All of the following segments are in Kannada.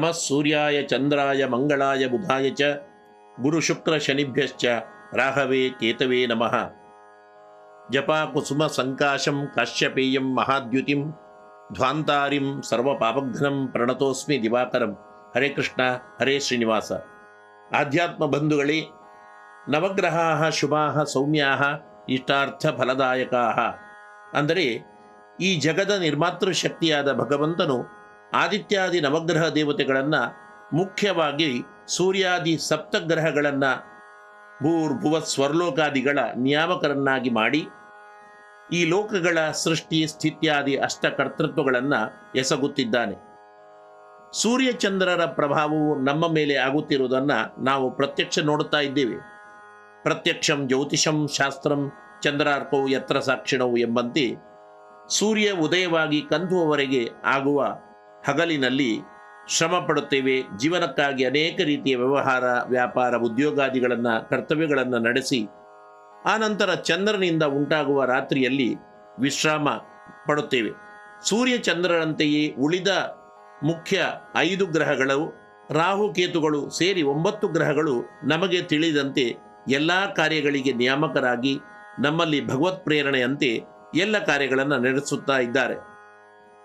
ನಮಃ ಸೂರ್ಯಾಯ ಚಂದ್ರಾಯ ಮಂಗಳಾಯ ಬುಧಾಯ ಚ ಗುರು ಶುಕ್ರ ಶನಿಭ್ಯಶ್ಚ ರಾಹವೇ ಕೇತವೇ ನಮಃ ಜಪ ಕುಸುಮ ಸಂಕಾಶಂ ಕಾಶ್ಯಪೇಯಂ ಮಹಾದ್ಯುತಿಂ ಧ್ವಾಂತಾರಿಂ ಸರ್ವಪಾಪಘ್ನಂ ಪ್ರಣತೋಸ್ಮಿ ದಿವಾಕರಂ ಹರೇ ಕೃಷ್ಣ ಹರೇ ಶ್ರೀನಿವಾಸ ಆಧ್ಯಾತ್ಮ ಬಂಧುಗಳೇ ನವಗ್ರಹಾ ಶುಭಾ ಸೌಮ್ಯಾ ಇಷ್ಟಾರ್ಥ ಫಲದಾಯಕ ಅಂದರೆ, ಈ ಜಗದ ನಿರ್ಮಾತೃ ಶಕ್ತಿಯಾದ ಭಗವಂತನು ಆದಿತ್ಯಾದಿ ನವಗ್ರಹ ದೇವತೆಗಳನ್ನು ಮುಖ್ಯವಾಗಿ ಸೂರ್ಯಾದಿ ಸಪ್ತಗ್ರಹಗಳನ್ನು ಭೂರ್ಭುವ ಸ್ವರ್ಲೋಕಾದಿಗಳ ನಿಯಾಮಕರನ್ನಾಗಿ ಮಾಡಿ ಈ ಲೋಕಗಳ ಸೃಷ್ಟಿ, ಸ್ಥಿತ್ಯಾದಿ, ಅಷ್ಟಕರ್ತೃತ್ವಗಳನ್ನು ಎಸಗುತ್ತಿದ್ದಾನೆ. ಸೂರ್ಯಚಂದ್ರರ ಪ್ರಭಾವವು ನಮ್ಮ ಮೇಲೆ ಆಗುತ್ತಿರುವುದನ್ನು ನಾವು ಪ್ರತ್ಯಕ್ಷ ನೋಡುತ್ತಾ ಇದ್ದೇವೆ. ಪ್ರತ್ಯಕ್ಷಂ ಜ್ಯೋತಿಷಂ ಶಾಸ್ತ್ರಂ ಚಂದ್ರಾರ್ಕವು ಯತ್ರ ಸಾಕ್ಷಿಣವು ಎಂಬಂತೆ ಸೂರ್ಯ ಉದಯವಾಗಿ ಕಂದುವವರೆಗೆ ಆಗುವ ಹಗಲಿನಲ್ಲಿ ಶ್ರಮ ಪಡುತ್ತೇವೆ. ಜೀವನಕ್ಕಾಗಿ ಅನೇಕ ರೀತಿಯ ವ್ಯವಹಾರ, ವ್ಯಾಪಾರ, ಉದ್ಯೋಗಾದಿಗಳನ್ನು, ಕರ್ತವ್ಯಗಳನ್ನು ನಡೆಸಿ ಆನಂತರ ಚಂದ್ರನಿಂದ ಉಂಟಾಗುವ ರಾತ್ರಿಯಲ್ಲಿ ವಿಶ್ರಾಮ ಪಡುತ್ತೇವೆ. ಸೂರ್ಯ ಚಂದ್ರರಂತೆಯೇ ಉಳಿದ ಮುಖ್ಯ ಐದು ಗ್ರಹಗಳು, ರಾಹು ಕೇತುಗಳು ಸೇರಿ ಒಂಬತ್ತು ಗ್ರಹಗಳು ನಮಗೆ ತಿಳಿದಂತೆ ಎಲ್ಲ ಕಾರ್ಯಗಳಿಗೆ ನಿಯಾಮಕರಾಗಿ ನಮ್ಮಲ್ಲಿ ಭಗವತ್ ಪ್ರೇರಣೆಯಂತೆ ಎಲ್ಲ ಕಾರ್ಯಗಳನ್ನು ನಡೆಸುತ್ತಾ ಇದ್ದಾರೆ.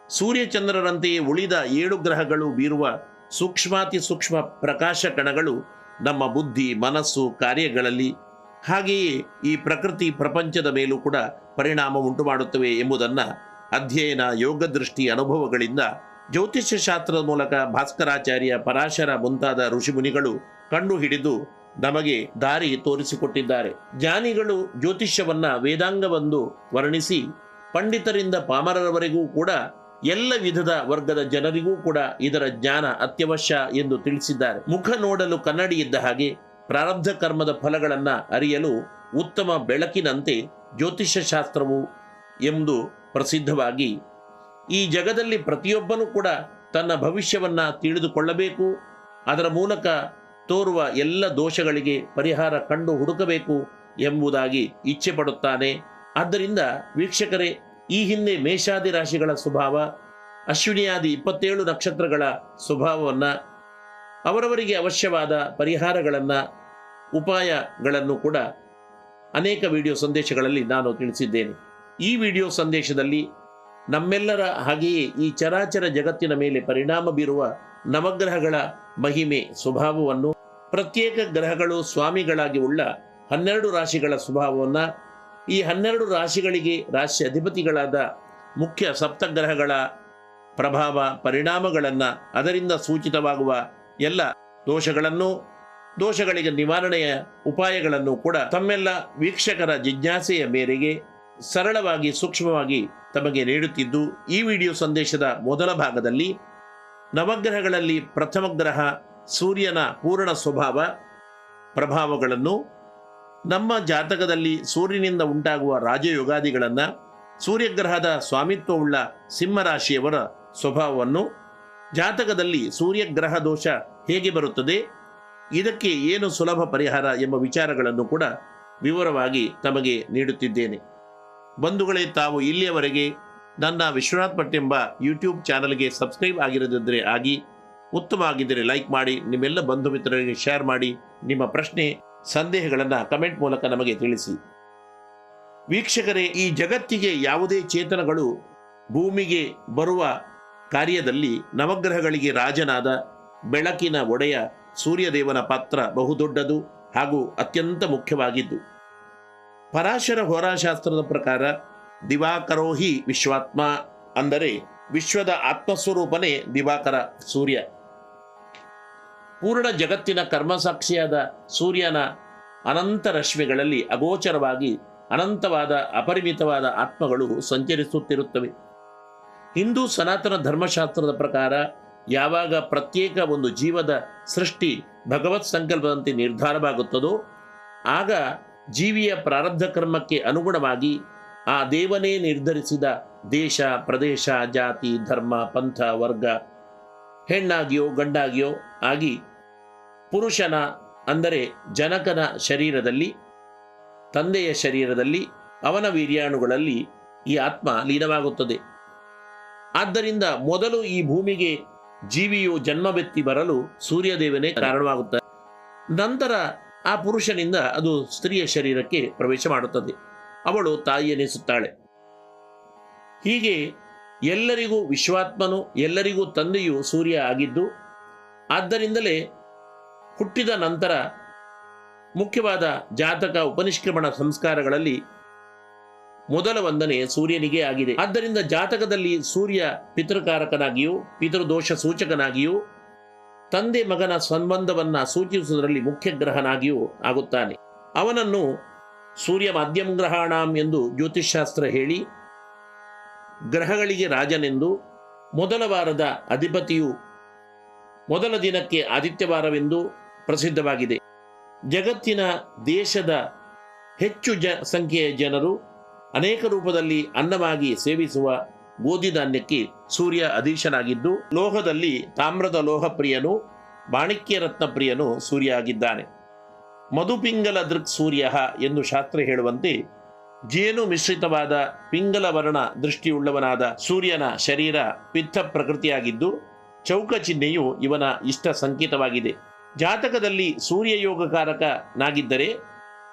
ಸೂರ್ಯಚಂದ್ರರಂತೆಯೇ ಉಳಿದ ಏಳು ಗ್ರಹಗಳು ಬೀರುವ ಸೂಕ್ಷ್ಮಾತಿ ಸೂಕ್ಷ್ಮ ಪ್ರಕಾಶ ಕಣಗಳು ನಮ್ಮ ಬುದ್ಧಿ, ಮನಸ್ಸು, ಕಾರ್ಯಗಳಲ್ಲಿ, ಹಾಗೆಯೇ ಈ ಪ್ರಕೃತಿ ಪ್ರಪಂಚದ ಮೇಲೂ ಕೂಡ ಪರಿಣಾಮ ಉಂಟು ಮಾಡುತ್ತವೆ ಎಂಬುದನ್ನು ಅಧ್ಯಯನ ಯೋಗ ದೃಷ್ಟಿ ಅನುಭವಗಳಿಂದ ಜ್ಯೋತಿಷ್ಯ ಶಾಸ್ತ್ರದ ಮೂಲಕ ಭಾಸ್ಕರಾಚಾರ್ಯ ಪರಾಶರ ಮುಂತಾದ ಋಷಿಮುನಿಗಳು ಕಣ್ಣು ಹಿಡಿದು ನಮಗೆ ದಾರಿ ತೋರಿಸಿಕೊಟ್ಟಿದ್ದಾರೆ. ಜ್ಞಾನಿಗಳು ಜ್ಯೋತಿಷ್ಯವನ್ನ ವೇದಾಂಗವೆಂದು ವರ್ಣಿಸಿ, ಪಂಡಿತರಿಂದ ಪಾಮರರವರೆಗೂ ಕೂಡ ಎಲ್ಲ ವಿಧದ ವರ್ಗದ ಜನರಿಗೂ ಕೂಡ ಇದರ ಜ್ಞಾನ ಅತ್ಯವಶ್ಯ ಎಂದು ತಿಳಿಸಿದ್ದಾರೆ. ಮುಖ ನೋಡಲು ಕನ್ನಡಿ ಇದ್ದ ಹಾಗೆ ಪ್ರಾರಬ್ಧ ಕರ್ಮದ ಫಲಗಳನ್ನು ಅರಿಯಲು ಉತ್ತಮ ಬೆಳಕಿನಂತೆ ಜ್ಯೋತಿಷ್ಯ ಶಾಸ್ತ್ರವು ಎಂದು ಪ್ರಸಿದ್ಧವಾಗಿ ಈ ಜಗದಲ್ಲಿ ಪ್ರತಿಯೊಬ್ಬನೂ ಕೂಡ ತನ್ನ ಭವಿಷ್ಯವನ್ನ ತಿಳಿದುಕೊಳ್ಳಬೇಕು. ಅದರ ಮೂಲಕ ತೋರುವ ಎಲ್ಲ ದೋಷಗಳಿಗೆ ಪರಿಹಾರ ಕಂಡು ಹುಡುಕಬೇಕು ಎಂಬುದಾಗಿ ಇಚ್ಛೆ ಪಡುತ್ತಾನೆ ಆದ್ದರಿಂದ ವೀಕ್ಷಕರೇ ಈ ಹಿಂದೆ ಮೇಷಾದಿ ರಾಶಿಗಳ ಸ್ವಭಾವ, ಅಶ್ವಿನಿಯಾದಿ ಇಪ್ಪತ್ತೇಳು ನಕ್ಷತ್ರಗಳ ಸ್ವಭಾವವನ್ನು, ಅವರವರಿಗೆ ಅವಶ್ಯವಾದ ಪರಿಹಾರಗಳನ್ನು, ಉಪಾಯಗಳನ್ನು ಕೂಡ ಅನೇಕ ವಿಡಿಯೋ ಸಂದೇಶಗಳಲ್ಲಿ ನಾನು ತಿಳಿಸಿದ್ದೇನೆ. ಈ ವಿಡಿಯೋ ಸಂದೇಶದಲ್ಲಿ ನಮ್ಮೆಲ್ಲರ ಹಾಗೆಯೇ ಈ ಚರಾಚರ ಜಗತ್ತಿನ ಮೇಲೆ ಪರಿಣಾಮ ಬೀರುವ ನವಗ್ರಹಗಳ ಮಹಿಮೆ ಸ್ವಭಾವವನ್ನು, ಪ್ರತ್ಯೇಕ ಗ್ರಹಗಳು ಸ್ವಾಮಿಗಳಾಗಿ ಉಳ್ಳ ಹನ್ನೆರಡು ರಾಶಿಗಳ ಸ್ವಭಾವವನ್ನು ಈ ಹನ್ನೆರಡು ರಾಶಿಗಳಿಗೆ ರಾಶಿ ಅಧಿಪತಿಗಳಾದ ಮುಖ್ಯ ಸಪ್ತಗ್ರಹಗಳ ಪ್ರಭಾವ ಪರಿಣಾಮಗಳನ್ನು ಅದರಿಂದ ಸೂಚಿತವಾಗುವ ಎಲ್ಲ ದೋಷಗಳನ್ನು, ದೋಷಗಳಿಗೆ ನಿವಾರಣೆಯ ಉಪಾಯಗಳನ್ನು ಕೂಡ ತಮ್ಮೆಲ್ಲ ವೀಕ್ಷಕರ ಜಿಜ್ಞಾಸೆಯ ಮೇರೆಗೆ ಸರಳವಾಗಿ, ಸೂಕ್ಷ್ಮವಾಗಿ ತಮಗೆ ನೀಡುತ್ತಿದ್ದು, ಈ ವಿಡಿಯೋ ಸಂದೇಶದ ಮೊದಲ ಭಾಗದಲ್ಲಿ ನವಗ್ರಹಗಳಲ್ಲಿ ಪ್ರಥಮ ಗ್ರಹ ಸೂರ್ಯನ ಪೂರ್ಣ ಸ್ವಭಾವ ಪ್ರಭಾವಗಳನ್ನು ನಮ್ಮ ಜಾತಕದಲ್ಲಿ ಸೂರ್ಯನಿಂದ ಉಂಟಾಗುವ ರಾಜಯುಗಾದಿಗಳನ್ನು ಸೂರ್ಯಗ್ರಹದ ಸ್ವಾಮಿತ್ವವುಳ್ಳ ಸಿಂಹರಾಶಿಯವರ ಸ್ವಭಾವವನ್ನು ಜಾತಕದಲ್ಲಿ ಸೂರ್ಯಗ್ರಹ ದೋಷ ಹೇಗೆ ಬರುತ್ತದೆ, ಇದಕ್ಕೆ ಏನು ಸುಲಭ ಪರಿಹಾರ ಎಂಬ ವಿಚಾರಗಳನ್ನು ಕೂಡ ವಿವರವಾಗಿ ತಮಗೆ ನೀಡುತ್ತಿದ್ದೇನೆ. ಬಂಧುಗಳೇ, ತಾವು ಇಲ್ಲಿಯವರೆಗೆ ನನ್ನ ವಿಶ್ವನಾಥ್ ಭಟ್ ಎಂಬ ಯೂಟ್ಯೂಬ್ ಚಾನಲ್ಗೆ ಸಬ್ಸ್ಕ್ರೈಬ್ ಆಗಿರದಿದ್ದರೆ ಆಗಿ ಉತ್ತಮ ಆಗಿದ್ದರೆ ಲೈಕ್ ಮಾಡಿ, ನಿಮ್ಮೆಲ್ಲ ಬಂಧು ಮಿತ್ರರಿಗೆ ಶೇರ್ ಮಾಡಿ, ನಿಮ್ಮ ಪ್ರಶ್ನೆ ಸಂದೇಹಗಳನ್ನು ಕಮೆಂಟ್ ಮೂಲಕ ನಮಗೆ ತಿಳಿಸಿ. ವೀಕ್ಷಕರೇ, ಈ ಜಗತ್ತಿಗೆ ಯಾವುದೇ ಚೇತನಗಳು ಭೂಮಿಗೆ ಬರುವ ಕಾರ್ಯದಲ್ಲಿ ನವಗ್ರಹಗಳಿಗೆ ರಾಜನಾದ ಬೆಳಕಿನ ಒಡೆಯ ಸೂರ್ಯದೇವನ ಪಾತ್ರ ಬಹುದೊಡ್ಡದು ಹಾಗೂ ಅತ್ಯಂತ ಮುಖ್ಯವಾಗಿದ್ದು, ಪರಾಶರ ಹೋರಾಶಾಸ್ತ್ರದ ಪ್ರಕಾರ ದಿವಾಕರೋಹಿ ವಿಶ್ವಾತ್ಮ ಅಂದರೆ ವಿಶ್ವದ ಆತ್ಮಸ್ವರೂಪನೇ ದಿವಾಕರ ಸೂರ್ಯ. ಪೂರ್ಣ ಜಗತ್ತಿನ ಕರ್ಮಸಾಕ್ಷಿಯಾದ ಸೂರ್ಯನ ಅನಂತ ರಶ್ಮಿಗಳಲ್ಲಿ ಅಗೋಚರವಾಗಿ ಅನಂತವಾದ ಅಪರಿಮಿತವಾದ ಆತ್ಮಗಳು ಸಂಚರಿಸುತ್ತಿರುತ್ತವೆ. ಹಿಂದೂ ಸನಾತನ ಧರ್ಮಶಾಸ್ತ್ರದ ಪ್ರಕಾರ ಯಾವಾಗ ಪ್ರತ್ಯೇಕ ಒಂದು ಜೀವದ ಸೃಷ್ಟಿ ಭಗವತ್ ಸಂಕಲ್ಪದಂತೆ ನಿರ್ಧಾರವಾಗುತ್ತದೋ, ಆಗ ಜೀವಿಯ ಪ್ರಾರಬ್ಧ ಕರ್ಮಕ್ಕೆ ಅನುಗುಣವಾಗಿ ಆ ದೇವನೇ ನಿರ್ಧರಿಸಿದ ದೇಶ, ಪ್ರದೇಶ, ಜಾತಿ, ಧರ್ಮ, ಪಂಥ, ವರ್ಗ, ಹೆಣ್ಣಾಗಿಯೋ ಗಂಡಾಗಿಯೋ ಆಗಿ ಪುರುಷನ ಅಂದರೆ ಜನಕನ ಶರೀರದಲ್ಲಿ, ತಂದೆಯ ಶರೀರದಲ್ಲಿ, ಅವನ ವೀರ್ಯಾಣುಗಳಲ್ಲಿ ಈ ಆತ್ಮ ಲೀನವಾಗುತ್ತದೆ. ಆದ್ದರಿಂದ ಮೊದಲು ಈ ಭೂಮಿಗೆ ಜೀವಿಯು ಜನ್ಮವೆತ್ತಿ ಬರಲು ಸೂರ್ಯದೇವನೇ ಕಾರಣವಾಗುತ್ತದೆ ನಂತರ ಆ ಪುರುಷನಿಂದ ಅದು ಸ್ತ್ರೀಯ ಶರೀರಕ್ಕೆ ಪ್ರವೇಶ ಮಾಡುತ್ತದೆ. ಅವಳು ತಾಯಿ ಎನಿಸುತ್ತಾಳೆ ಹೀಗೆ ಎಲ್ಲರಿಗೂ ವಿಶ್ವಾತ್ಮನು, ಎಲ್ಲರಿಗೂ ತಂದೆಯು ಸೂರ್ಯ ಆಗಿದ್ದು, ಆದ್ದರಿಂದಲೇ ಹುಟ್ಟಿದ ನಂತರ ಮುಖ್ಯವಾದ ಜಾತಕ ಉಪನಿಷ್ಕ್ರಮಣ ಸಂಸ್ಕಾರಗಳಲ್ಲಿ ಮೊದಲ ವಂದನೆ ಸೂರ್ಯನಿಗೆ ಆಗಿದೆ. ಆದ್ದರಿಂದ ಜಾತಕದಲ್ಲಿ ಸೂರ್ಯ ಪಿತೃಕಾರಕನಾಗಿಯೂ, ಪಿತೃದೋಷ ಸೂಚಕನಾಗಿಯೂ, ತಂದೆ ಮಗನ ಸಂಬಂಧವನ್ನು ಸೂಚಿಸುವುದರಲ್ಲಿ ಮುಖ್ಯ ಗ್ರಹನಾಗಿಯೂ ಆಗುತ್ತಾನೆ. ಅವನನ್ನು ಸೂರ್ಯ ಮಾಧ್ಯಮ ಗ್ರಹಣಾಂ ಎಂದು ಜ್ಯೋತಿಷ್ಶಾಸ್ತ್ರ ಹೇಳಿ, ಗ್ರಹಗಳಿಗೆ ರಾಜನೆಂದು ಮೊದಲ ವಾರದ ಅಧಿಪತಿಯು ಮೊದಲ ದಿನಕ್ಕೆ ಆದಿತ್ಯವಾರವೆಂದು ಪ್ರಸಿದ್ಧವಾಗಿದೆ. ಜಗತ್ತಿನ ದೇಶದ ಹೆಚ್ಚು ಜ, ಸಂಖ್ಯೆಯ ಜನರು ಅನೇಕ ರೂಪದಲ್ಲಿ ಅನ್ನವಾಗಿ ಸೇವಿಸುವ ಗೋಧಿ ಧಾನ್ಯಕ್ಕೆ ಸೂರ್ಯ ಅಧೀಶನಾಗಿದ್ದು, ಲೋಹದಲ್ಲಿ ತಾಮ್ರದ ಲೋಹ ಪ್ರಿಯನು, ಮಾಣಿಕ್ಯ ರತ್ನ ಪ್ರಿಯನು ಸೂರ್ಯ ಆಗಿದ್ದಾನೆ. ಮಧುಪಿಂಗಲ ದೃಕ್ ಸೂರ್ಯ ಎಂದು ಶಾಸ್ತ್ರ ಹೇಳುವಂತೆ ಜೇನು ಮಿಶ್ರಿತವಾದ ಪಿಂಗಲ ವರ್ಣ ದೃಷ್ಟಿಯುಳ್ಳವನಾದ ಸೂರ್ಯನ ಶರೀರ ಪಿತ್ತ ಪ್ರಕೃತಿಯಾಗಿದ್ದು, ಚೌಕ ಚಿಹ್ನೆಯು ಇವನ ಇಷ್ಟ ಸಂಕೇತವಾಗಿದೆ. ಜಾತಕದಲ್ಲಿ ಸೂರ್ಯ ಯೋಗಕಾರಕನಾಗಿದ್ದರೆ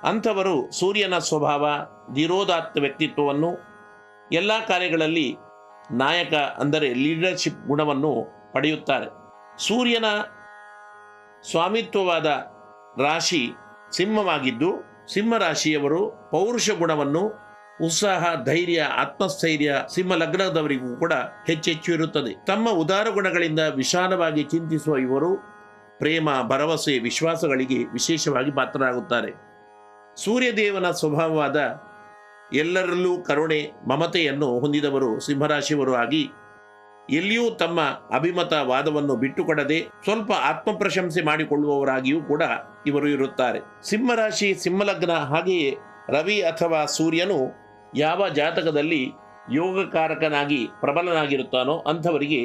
ಅಂಥವರು ಸೂರ್ಯನ ಸ್ವಭಾವ ಧೀರೋದಾತ್ತ ವ್ಯಕ್ತಿತ್ವವನ್ನು ಎಲ್ಲ ಕಾರ್ಯಗಳಲ್ಲಿ ನಾಯಕ ಅಂದರೆ ಲೀಡರ್ಶಿಪ್ ಗುಣವನ್ನು ಪಡೆಯುತ್ತಾರೆ. ಸೂರ್ಯನ ಸ್ವಾಮಿತ್ವವಾದ ರಾಶಿ ಸಿಂಹವಾಗಿದ್ದು ಸಿಂಹ ರಾಶಿಯವರು ಪೌರುಷ ಗುಣವನ್ನು, ಉತ್ಸಾಹ, ಧೈರ್ಯ, ಆತ್ಮಸ್ಥೈರ್ಯ, ಸಿಂಹ ಲಗ್ನದವರಿಗೂ ಕೂಡ ಹೆಚ್ಚೆಚ್ಚು ಇರುತ್ತದೆ. ತಮ್ಮ ಉದಾರ ಗುಣಗಳಿಂದ ವಿಶಾಲವಾಗಿ ಚಿಂತಿಸುವ ಇವರು ಪ್ರೇಮ, ಭರವಸೆ, ವಿಶ್ವಾಸಗಳಿಗೆ ವಿಶೇಷವಾಗಿ ಪಾತ್ರರಾಗುತ್ತಾರೆ. ಸೂರ್ಯದೇವನ ಸ್ವಭಾವವಾದ ಎಲ್ಲರಲ್ಲೂ ಕರುಣೆ, ಮಮತೆಯನ್ನು ಹೊಂದಿದವರು ಸಿಂಹರಾಶಿಯವರು ಆಗಿ ಎಲ್ಲಿಯೂ ತಮ್ಮ ಅಭಿಮತ ವಾದವನ್ನು ಬಿಟ್ಟುಕೊಡದೆ ಸ್ವಲ್ಪ ಆತ್ಮಪ್ರಶಂಸೆ ಮಾಡಿಕೊಳ್ಳುವವರಾಗಿಯೂ ಕೂಡ ಇವರು ಇರುತ್ತಾರೆ. ಸಿಂಹರಾಶಿ, ಸಿಂಹಲಗ್ನ ಹಾಗೆಯೇ ರವಿ ಅಥವಾ ಸೂರ್ಯನು ಯಾವ ಜಾತಕದಲ್ಲಿ ಯೋಗಕಾರಕನಾಗಿ ಪ್ರಬಲನಾಗಿರುತ್ತಾನೋ ಅಂಥವರಿಗೆ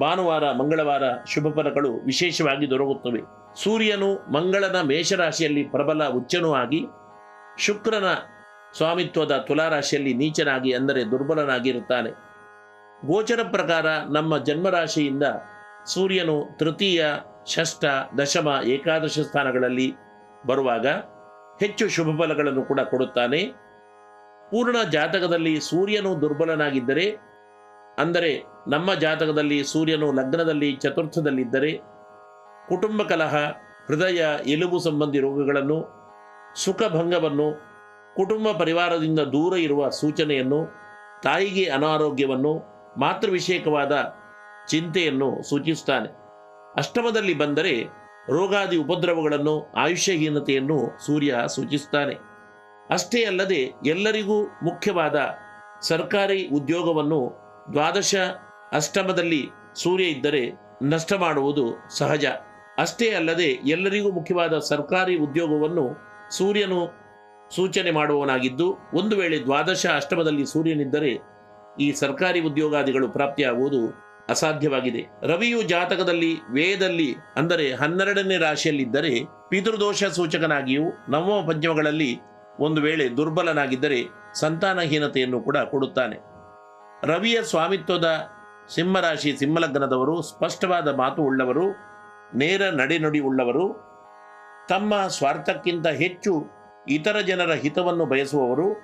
ಭಾನುವಾರ, ಮಂಗಳವಾರ ಶುಭ ಫಲಗಳು ವಿಶೇಷವಾಗಿ ದೊರಕುತ್ತವೆ. ಸೂರ್ಯನು ಮಂಗಳನ ಮೇಷರಾಶಿಯಲ್ಲಿ ಪ್ರಬಲ ಉಚ್ಚನೂ ಆಗಿ, ಶುಕ್ರನ ಸ್ವಾಮಿತ್ವದ ತುಲಾರಾಶಿಯಲ್ಲಿ ನೀಚನಾಗಿ ಅಂದರೆ ದುರ್ಬಲನಾಗಿರುತ್ತಾನೆ. ಗೋಚರ ಪ್ರಕಾರ ನಮ್ಮ ಜನ್ಮರಾಶಿಯಿಂದ ಸೂರ್ಯನು ತೃತೀಯ ಷಷ್ಠ ದಶಮ, ಏಕಾದಶ ಸ್ಥಾನಗಳಲ್ಲಿ ಬರುವಾಗ ಹೆಚ್ಚು ಶುಭ ಫಲಗಳನ್ನು ಕೂಡ ಕೊಡುತ್ತಾನೆ. ಪೂರ್ಣ ಜಾತಕದಲ್ಲಿ ಸೂರ್ಯನು ದುರ್ಬಲನಾಗಿದ್ದರೆ ಅಂದರೆ ನಮ್ಮ ಜಾತಕದಲ್ಲಿ ಸೂರ್ಯನು ಲಗ್ನದಲ್ಲಿ ಚತುರ್ಥದಲ್ಲಿದ್ದರೆ ಕುಟುಂಬ ಕಲಹ, ಹೃದಯ, ಎಲುಬು ಸಂಬಂಧಿ ರೋಗಗಳನ್ನು ಸುಖಭಂಗವನ್ನು ಕುಟುಂಬ ಪರಿವಾರದಿಂದ ದೂರ ಇರುವ ಸೂಚನೆಯನ್ನು, ತಾಯಿಗೆ ಅನಾರೋಗ್ಯವನ್ನು, ಮಾತೃವಿಷಯಕವಾದ ಚಿಂತೆಯನ್ನು ಸೂಚಿಸುತ್ತಾನೆ. ಅಷ್ಟಮದಲ್ಲಿ ಬಂದರೆ ರೋಗಾದಿ ಉಪದ್ರವಗಳನ್ನು, ಆಯುಷ್ಯಹೀನತೆಯನ್ನು ಸೂರ್ಯ ಸೂಚಿಸುತ್ತಾನೆ. ಅಷ್ಟೇ ಅಲ್ಲದೆ ಎಲ್ಲರಿಗೂ ಮುಖ್ಯವಾದ ಸರ್ಕಾರಿ ಉದ್ಯೋಗವನ್ನು ದ್ವಾದಶ ಅಷ್ಟಮದಲ್ಲಿ ಸೂರ್ಯ ಇದ್ದರೆ ನಷ್ಟ ಮಾಡುವುದು ಸಹಜ. ಅಷ್ಟೇ ಅಲ್ಲದೆ ಎಲ್ಲರಿಗೂ ಮುಖ್ಯವಾದ ಸರ್ಕಾರಿ ಉದ್ಯೋಗವನ್ನು ಸೂರ್ಯನು ಸೂಚನೆ ಮಾಡುವವನಾಗಿದ್ದು, ಒಂದು ವೇಳೆ ದ್ವಾದಶ ಅಷ್ಟಮದಲ್ಲಿ ಸೂರ್ಯನಿದ್ದರೆ ಈ ಸರ್ಕಾರಿ ಉದ್ಯೋಗಾದಿಗಳು ಪ್ರಾಪ್ತಿಯಾಗುವುದು ಅಸಾಧ್ಯವಾಗಿದೆ. ರವಿಯು ಜಾತಕದಲ್ಲಿ ವೇದಲ್ಲಿ ಅಂದರೆ ಹನ್ನೆರಡನೇ ರಾಶಿಯಲ್ಲಿದ್ದರೆ ಪಿತೃದೋಷ ಸೂಚಕನಾಗಿಯೂ ನವಮ ಪಂಚಮಗಳಲ್ಲಿ ಒಂದು ವೇಳೆ ದುರ್ಬಲನಾಗಿದ್ದರೆ ಸಂತಾನಹೀನತೆಯನ್ನು ಕೂಡ ಕೊಡುತ್ತಾನೆ. ರವಿಯ ಸ್ವಾಮಿತ್ವದ ಸಿಂಹರಾಶಿ ಸಿಂಹಲಗ್ನದವರು ಸ್ಪಷ್ಟವಾದ ಮಾತು ಉಳ್ಳವರು, ನೇರ ನಡೆನುಡಿ ಉಳ್ಳವರು, ತಮ್ಮ ಸ್ವಾರ್ಥಕ್ಕಿಂತ ಹೆಚ್ಚು ಇತರ ಜನರ ಹಿತವನ್ನು ಬಯಸುವವರು,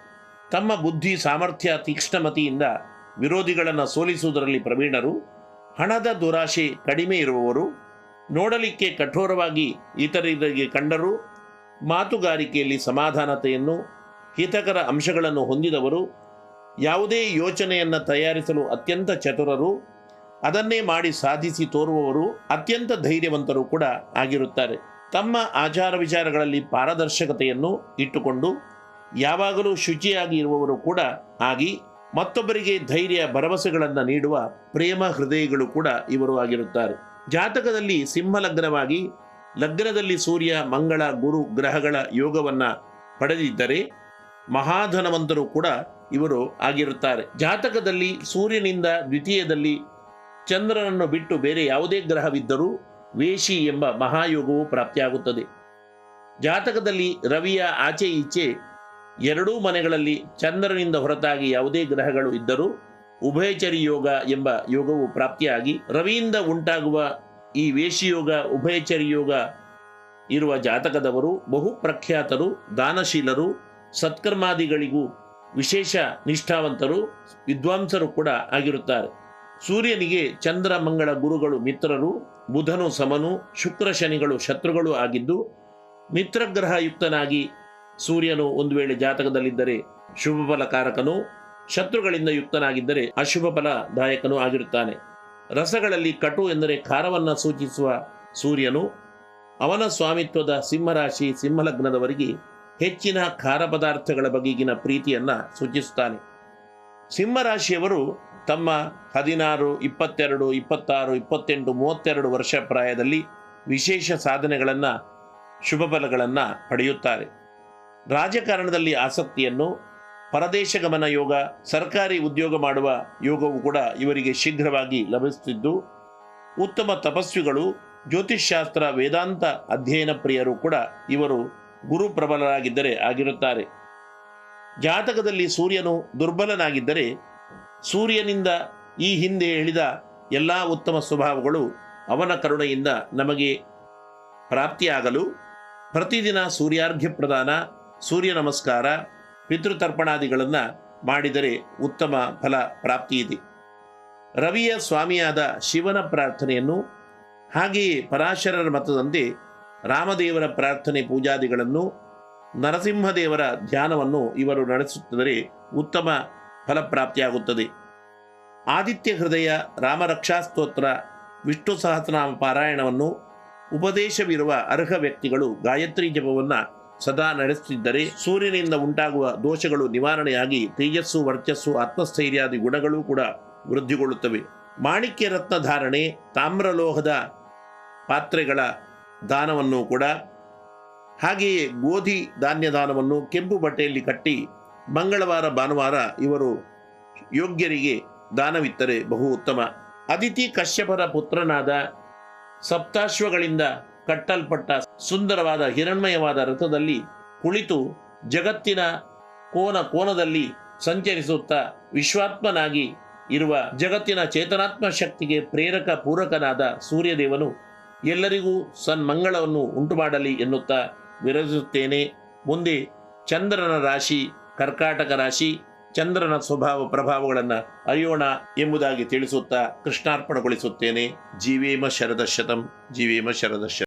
ತಮ್ಮ ಬುದ್ಧಿ, ಸಾಮರ್ಥ್ಯ, ತೀಕ್ಷ್ಣಮತಿಯಿಂದ ವಿರೋಧಿಗಳನ್ನು ಸೋಲಿಸುವುದರಲ್ಲಿ ಪ್ರವೀಣರು, ಹಣದ ದುರಾಶೆ ಕಡಿಮೆ ಇರುವವರು, ನೋಡಲಿಕ್ಕೆ ಕಠೋರವಾಗಿ ಇತರರಿಗೆ ಕಂಡರು, ಮಾತುಗಾರಿಕೆಯಲ್ಲಿ ಸಮಾಧಾನತೆಯನ್ನು, ಹಿತಕರ ಅಂಶಗಳನ್ನು ಹೊಂದಿದವರು ಯಾವುದೇ ಯೋಚನೆಯನ್ನು ತಯಾರಿಸಲು ಅತ್ಯಂತ ಚತುರರು, ಅದನ್ನೇ ಮಾಡಿ ಸಾಧಿಸಿ ತೋರುವವರು ಅತ್ಯಂತ ಧೈರ್ಯವಂತರು ಕೂಡ ಆಗಿರುತ್ತಾರೆ. ತಮ್ಮ ಆಚಾರ ವಿಚಾರಗಳಲ್ಲಿ ಪಾರದರ್ಶಕತೆಯನ್ನು ಇಟ್ಟುಕೊಂಡು, ಯಾವಾಗಲೂ ಶುಚಿಯಾಗಿ ಇರುವವರು ಕೂಡ ಆಗಿ, ಮತ್ತೊಬ್ಬರಿಗೆ ಧೈರ್ಯ, ಭರವಸೆಗಳನ್ನು ನೀಡುವ ಪ್ರೇಮ ಹೃದಯಗಳು ಕೂಡ ಇವರು ಆಗಿರುತ್ತಾರೆ. ಜಾತಕದಲ್ಲಿ ಸಿಂಹ ಲಗ್ನವಾಗಿ ಲಗ್ನದಲ್ಲಿ ಸೂರ್ಯ, ಮಂಗಳ, ಗುರು, ಗ್ರಹಗಳ ಯೋಗವನ್ನು ಪಡೆದಿದ್ದರೆ ಮಹಾಧನವಂತರು ಕೂಡ ಇವರು ಆಗಿರುತ್ತಾರೆ. ಜಾತಕದಲ್ಲಿ ಸೂರ್ಯನಿಂದ ದ್ವಿತೀಯದಲ್ಲಿ ಚಂದ್ರನನ್ನು ಬಿಟ್ಟು ಬೇರೆ ಯಾವುದೇ ಗ್ರಹವಿದ್ದರೂ ವೇಷಿ ಎಂಬ ಮಹಾಯೋಗವು ಪ್ರಾಪ್ತಿಯಾಗುತ್ತದೆ. ಜಾತಕದಲ್ಲಿ ರವಿಯ ಆಚೆ ಈಚೆ ಎರಡೂ ಮನೆಗಳಲ್ಲಿ ಚಂದ್ರನಿಂದ ಹೊರತಾಗಿ ಯಾವುದೇ ಗ್ರಹಗಳು ಇದ್ದರೂ ಉಭಯಚರಿ ಯೋಗ ಎಂಬ ಯೋಗವು ಪ್ರಾಪ್ತಿಯಾಗಿ ರವಿಯಿಂದ ಉಂಟಾಗುವ ಈ ವೇಷಿಯೋಗ ಉಭಯಚರಿ ಯೋಗ ಇರುವ ಜಾತಕದವರು ಬಹು ಪ್ರಖ್ಯಾತರು, ದಾನಶೀಲರು, ಸತ್ಕರ್ಮಾದಿಗಳಿಗೂ ವಿಶೇಷ ನಿಷ್ಠಾವಂತರು, ವಿದ್ವಾಂಸರು ಕೂಡ ಆಗಿರುತ್ತಾರೆ. ಸೂರ್ಯನಿಗೆ ಚಂದ್ರ, ಮಂಗಳ, ಗುರುಗಳು ಮಿತ್ರರು, ಬುಧನು ಸಮನು, ಶುಕ್ರ ಶನಿಗಳು ಶತ್ರುಗಳು ಆಗಿದ್ದು ಮಿತ್ರಗ್ರಹ ಯುಕ್ತನಾಗಿ ಸೂರ್ಯನು ಒಂದು ವೇಳೆ ಜಾತಕದಲ್ಲಿದ್ದರೆ ಶುಭ ಫಲಕಾರಕನು ಶತ್ರುಗಳಿಂದ ಯುಕ್ತನಾಗಿದ್ದರೆ ಅಶುಭ ಫಲದಾಯಕನೂ ಆಗಿರುತ್ತಾನೆ. ರಸಗಳಲ್ಲಿ ಕಟು ಎಂದರೆ ಖಾರವನ್ನು ಸೂಚಿಸುವ ಸೂರ್ಯನು ಅವನ ಸ್ವಾಮಿತ್ವದ ಸಿಂಹರಾಶಿ, ಸಿಂಹಲಗ್ನದವರಿಗೆ ಹೆಚ್ಚಿನ ಖಾರ ಪದಾರ್ಥಗಳ ಬಗೆಗಿನ ಪ್ರೀತಿಯನ್ನು ಸೂಚಿಸುತ್ತಾನೆ. ಸಿಂಹರಾಶಿಯವರು ತಮ್ಮ ಹದಿನಾರು, ಇಪ್ಪತ್ತೆರಡು, ಇಪ್ಪತ್ತಾರು, ಇಪ್ಪತ್ತೆಂಟು, ಮೂವತ್ತೆರಡು ವರ್ಷ ಪ್ರಾಯದಲ್ಲಿ ವಿಶೇಷ ಸಾಧನೆಗಳನ್ನು, ಶುಭ ಫಲಗಳನ್ನು ಪಡೆಯುತ್ತಾರೆ. ರಾಜಕಾರಣದಲ್ಲಿ ಆಸಕ್ತಿಯನ್ನು, ಪರದೇಶ ಗಮನ ಯೋಗ, ಸರ್ಕಾರಿ ಉದ್ಯೋಗ ಮಾಡುವ ಯೋಗವು ಕೂಡ ಇವರಿಗೆ ಶೀಘ್ರವಾಗಿ ಲಭಿಸುತ್ತಿದ್ದು, ಉತ್ತಮ ತಪಸ್ವಿಗಳು, ಜ್ಯೋತಿಷ್ಶಾಸ್ತ್ರ, ವೇದಾಂತ ಅಧ್ಯಯನ ಪ್ರಿಯರು ಕೂಡ ಇವರು ಗುರು ಪ್ರಬಲರಾಗಿದ್ದರೆ ಆಗಿರುತ್ತಾರೆ. ಜಾತಕದಲ್ಲಿ ಸೂರ್ಯನು ದುರ್ಬಲನಾಗಿದ್ದರೆ ಸೂರ್ಯನಿಂದ ಈ ಹಿಂದೆ ಹೇಳಿದ ಎಲ್ಲ ಉತ್ತಮ ಸ್ವಭಾವಗಳು ಅವನ ಕರುಣೆಯಿಂದ ನಮಗೆ ಪ್ರಾಪ್ತಿಯಾಗಲು ಪ್ರತಿದಿನ ಸೂರ್ಯಾರ್ಘ್ಯ ಪ್ರದಾನ, ಸೂರ್ಯ ನಮಸ್ಕಾರ, ಪಿತೃತರ್ಪಣಾದಿಗಳನ್ನು ಮಾಡಿದರೆ ಉತ್ತಮ ಫಲ ಪ್ರಾಪ್ತಿಯಿದೆ ರವಿಯ ಸ್ವಾಮಿಯಾದ ಶಿವನ ಪ್ರಾರ್ಥನೆಯನ್ನು ಹಾಗೆಯೇ ಪರಾಶರರ ಮತದಂತೆ ರಾಮದೇವರ ಪ್ರಾರ್ಥನೆ ಪೂಜಾದಿಗಳನ್ನು ನರಸಿಂಹದೇವರ ಧ್ಯಾನವನ್ನು ಇವರು ನಡೆಸುತ್ತಿದ್ದರೆ ಉತ್ತಮ ಫಲಪ್ರಾಪ್ತಿಯಾಗುತ್ತದೆ. ಆದಿತ್ಯ ಹೃದಯ ರಾಮರಕ್ಷಾ ಸ್ತೋತ್ರ ವಿಷ್ಣು ಸಹಸ್ರನಾಮ ಪಾರಾಯಣವನ್ನು ಉಪದೇಶವಿರುವ ಅರ್ಹ ವ್ಯಕ್ತಿಗಳು ಗಾಯತ್ರಿ ಜಪವನ್ನು ಸದಾ ನಡೆಸುತ್ತಿದ್ದರೆ ಸೂರ್ಯನಿಂದ ಉಂಟಾಗುವ ದೋಷಗಳು ನಿವಾರಣೆಯಾಗಿ ತೇಜಸ್ಸು, ವರ್ಚಸ್ಸು, ಆತ್ಮಸ್ಥೈರ್ಯಾದಿ ಗುಣಗಳು ಕೂಡ ವೃದ್ಧಿಗೊಳ್ಳುತ್ತವೆ. ಮಾಣಿಕ್ಯ ರತ್ನ ಧಾರಣೆ ತಾಮ್ರಲೋಹದ ಪಾತ್ರೆಗಳ ದಾನವನ್ನು ಕೂಡ ಹಾಗೆಯೇ ಗೋಧಿ ಧಾನ್ಯ ದಾನವನ್ನು ಕೆಂಪು ಬಟ್ಟೆಯಲ್ಲಿ ಕಟ್ಟಿ ಮಂಗಳವಾರ, ಭಾನುವಾರ ಇವರು ಯೋಗ್ಯರಿಗೆ ದಾನವಿತ್ತರೆ ಬಹು ಉತ್ತಮ. ಅದಿತಿ ಕಶ್ಯಪರ ಪುತ್ರನಾದ ಸಪ್ತಾಶ್ವಗಳಿಂದ ಕಟ್ಟಲ್ಪಟ್ಟ ಸುಂದರವಾದ ಹಿರಣ್ಮಯವಾದ ರಥದಲ್ಲಿ ಕುಳಿತು ಜಗತ್ತಿನ ಕೋನ ಕೋನದಲ್ಲಿ ಸಂಚರಿಸುತ್ತಾ ವಿಶ್ವಾತ್ಮನಾಗಿ ಇರುವ ಜಗತ್ತಿನ ಚೇತನಾತ್ಮ ಶಕ್ತಿಗೆ ಪ್ರೇರಕ ಪೂರಕನಾದ ಸೂರ್ಯದೇವನು ಎಲ್ಲರಿಗೂ ಸನ್ಮಂಗಳವನ್ನು ಉಂಟು ಮಾಡಲಿ ಎನ್ನುತ್ತಾ ವಿರಜಿಸುತ್ತೇನೆ. ಮುಂದೆ ಚಂದ್ರನ ರಾಶಿ, ಕರ್ಕಾಟಕ ರಾಶಿ, ಚಂದ್ರನ ಸ್ವಭಾವ ಪ್ರಭಾವಗಳನ್ನು ಅರಿಯೋಣ ಎಂಬುದಾಗಿ ತಿಳಿಸುತ್ತಾ ಕೃಷ್ಣಾರ್ಪಣಗೊಳಿಸುತ್ತೇನೆ. ಜೀವೇಮ ಶರದಶತಂ, ಜೀವೇಮ ಶರದಶ